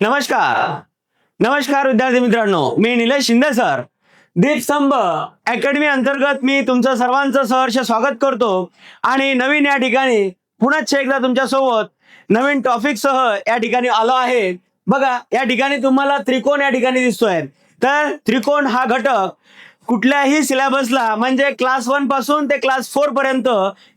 नमस्कार. नमस्कार विद्यार्थी मित्रांनो मी निलेश शिंदे सर. दीपस्तंभ अकॅडमी अंतर्गत मी तुमचं सर्वांचं सहर्ष स्वागत करतो. आणि नवीन या ठिकाणी पुन्हा एकदा तुमच्यासोबत नवीन टॉपिकसह या ठिकाणी आलो आहे. बघा या ठिकाणी तुम्हाला त्रिकोण या ठिकाणी दिसतोय. तर त्रिकोण हा घटक कुठल्याही सिलेबसला म्हणजे क्लास वनपासून ते क्लास फोर पर्यंत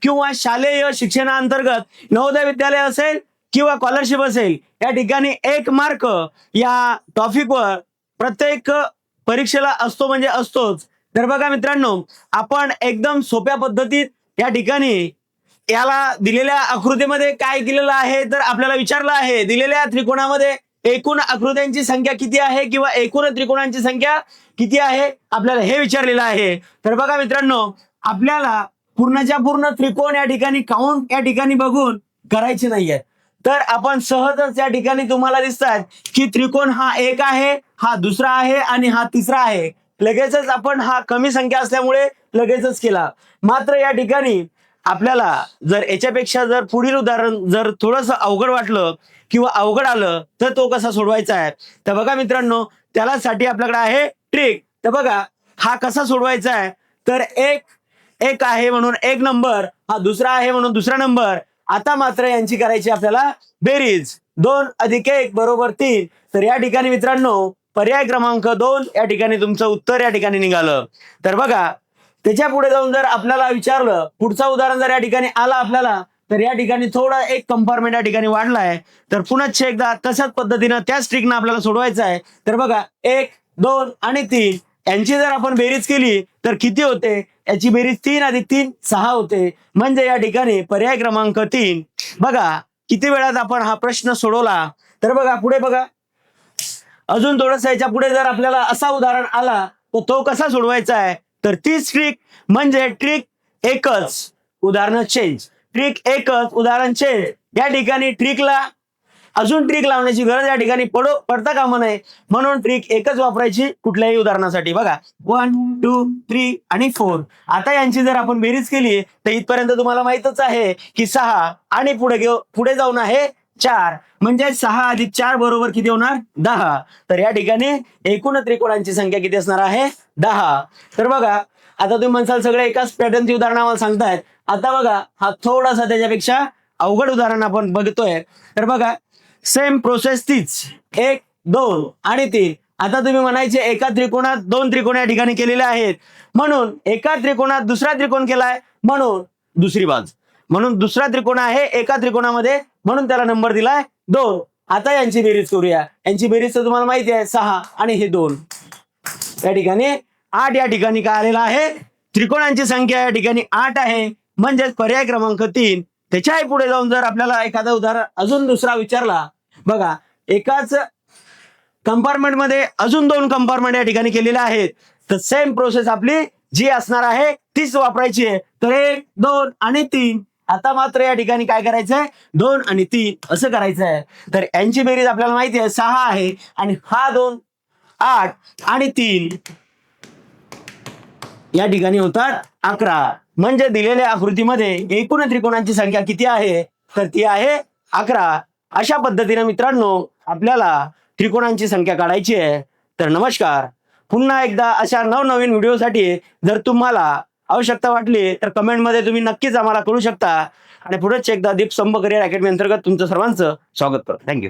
किंवा शालेय शिक्षणाअंतर्गत नवोदय विद्यालय असेल किंवा स्कॉलरशिप असेल या ठिकाणी एक मार्क या टॉपिकवर प्रत्येक परीक्षेला असतो म्हणजे असतोच. तर बघा मित्रांनो आपण एकदम सोप्या पद्धतीत या ठिकाणी याला दिलेल्या आकृतीमध्ये काय दिलेलं आहे तर आपल्याला विचारलं आहे. दिलेल्या त्रिकोणामध्ये एकूण आकृत्यांची संख्या किती आहे किंवा एकूण त्रिकोणांची संख्या किती आहे? आपल्याला हे विचारलेलं आहे. तर बघा मित्रांनो आपल्याला पूर्णच्या पूर्ण त्रिकोण या ठिकाणी काउंट या ठिकाणी बघून करायचे नाहीये. तर आपण सहजच या ठिकाणी तुम्हाला दिसतात की त्रिकोण हा एक आहे हा दुसरा आहे आणि हा तिसरा आहे. लगेचच आपण हा कमी संख्या असल्यामुळे लगेचच केला. मात्र या ठिकाणी आपल्याला जर याच्यापेक्षा जर पुढील उदाहरण जर थोडंसं अवघड वाटलं किंवा अवघड आलं तर तो कसा सोडवायचा आहे? तर बघा मित्रांनो त्यालासाठी आपल्याकडे आहे ट्रिक तर बघा हा कसा सोडवायचा आहे? तर एक एक आहे म्हणून एक नंबर हा दुसरा आहे म्हणून दुसरा नंबर आता मात्र यांची करायची आपल्याला बेरीज. दोन अधिक एक बरोबर तीन. तर या ठिकाणी मित्रांनो पर्याय क्रमांक दोन या ठिकाणी तुमचं उत्तर या ठिकाणी निघालं. तर बघा त्याच्या पुढे जाऊन जर आपल्याला विचारलं पुढचं उदाहरण जर या ठिकाणी आला आपल्याला तर या ठिकाणी थोडा एक कंपार्टमेंट या ठिकाणी वाढलाय. तर पुन्हा एकदा तशाच पद्धतीनं त्याच ट्रिकनं आपल्याला सोडवायचं आहे. तर बघा एक दोन आणि तीन. यांची जर आपण बेरीज केली तर किती होते? याची बेरीज तीन अधिक तीन सहा होते. म्हणजे या ठिकाणी पर्याय क्रमांक तीन. बघा किती वेळात आपण हा प्रश्न सोडवला? तर बघा पुढे बघा. अजून थोडस याच्यापुढे जर आपल्याला असा उदाहरण आला तर तो कसा सोडवायचा आहे? तर तीच ट्रिक म्हणजे ट्रिक एकच उदाहरण चेंज ट्रिक एकच उदाहरण चेंज या ठिकाणी ट्रिकला अजून ट्रिक लावण्याची गरज या ठिकाणी पडो पडता कामा नये. म्हणून ट्रिक एकच वापरायची कुठल्याही उदाहरणासाठी. बघा वन टू थ्री आणि फोर आता यांची जर आपण बेरीज केली तर इथपर्यंत तुम्हाला माहितच आहे की सहा आणि पुढे घेऊ पुढे जाऊन आहे चार. म्हणजे सहा अधिक चार बरोबर किती होणार? दहा. तर या ठिकाणी एकूण त्रिकोणांची संख्या किती असणार आहे? दहा. तर बघा आता तुम्ही म्हणसाल सगळे एकाच पॅटर्नची उदाहरण आम्हाला सांगतायत. आता बघा हा थोडासा त्याच्यापेक्षा अवघड उदाहरण आपण बघतोय. तर बघा सेम प्रोसेस तीच. एक दोन आणि तीन. आता तुम्ही म्हणायचे एका त्रिकोणात दोन त्रिकोण या ठिकाणी केलेले आहेत. म्हणून एका त्रिकोणात दुसरा त्रिकोण केलाय म्हणून दुसरी बाज. म्हणून दुसरा त्रिकोण आहे एका त्रिकोणामध्ये म्हणून त्याला नंबर दिलाय दोन. आता यांची बेरीज करूया. यांची बेरीज तर तुम्हाला माहिती आहे सहा आणि हे दोन. या ठिकाणी आठ या ठिकाणी काय आलेला आहे? त्रिकोणांची संख्या या ठिकाणी आठ आहे. म्हणजेच पर्याय क्रमांक तीन. त्याच्याही पुढे जाऊन जर आपल्याला एखादं उदाहरण अजून दुसरा विचारला बघा एकाच कंपार्टमेंटमध्ये अजून दोन कंपार्टमेंट या ठिकाणी केलेले आहेत. तर सेम प्रोसेस आपली जी असणार आहे तीच वापरायची आहे. तर एक दोन आणि तीन. आता मात्र या ठिकाणी काय करायचंय? दोन आणि तीन असं करायचं आहे तर यांची बेरीज आपल्याला माहिती आहे सहा आहे आणि हा दोन आठ आणि तीन. या ठिकाणी होतात अकरा. म्हणजे दिलेल्या आकृतीमध्ये एकूण त्रिकोणांची संख्या किती आहे? तर ती आहे अकरा. अशा पद्धतीने मित्रांनो आपल्याला त्रिकोणांची संख्या काढायची आहे. तर नमस्कार. पुन्हा एकदा अशा नवनवीन व्हिडिओसाठी जर तुम्हाला आवश्यकता वाटली तर कमेंटमध्ये तुम्ही नक्कीच आम्हाला कळू शकता. आणि पुढेच एकदा दीप संभ करिअर अकॅडमी अंतर्गत तुमचं सर्वांचं स्वागत करतो. थँक्यू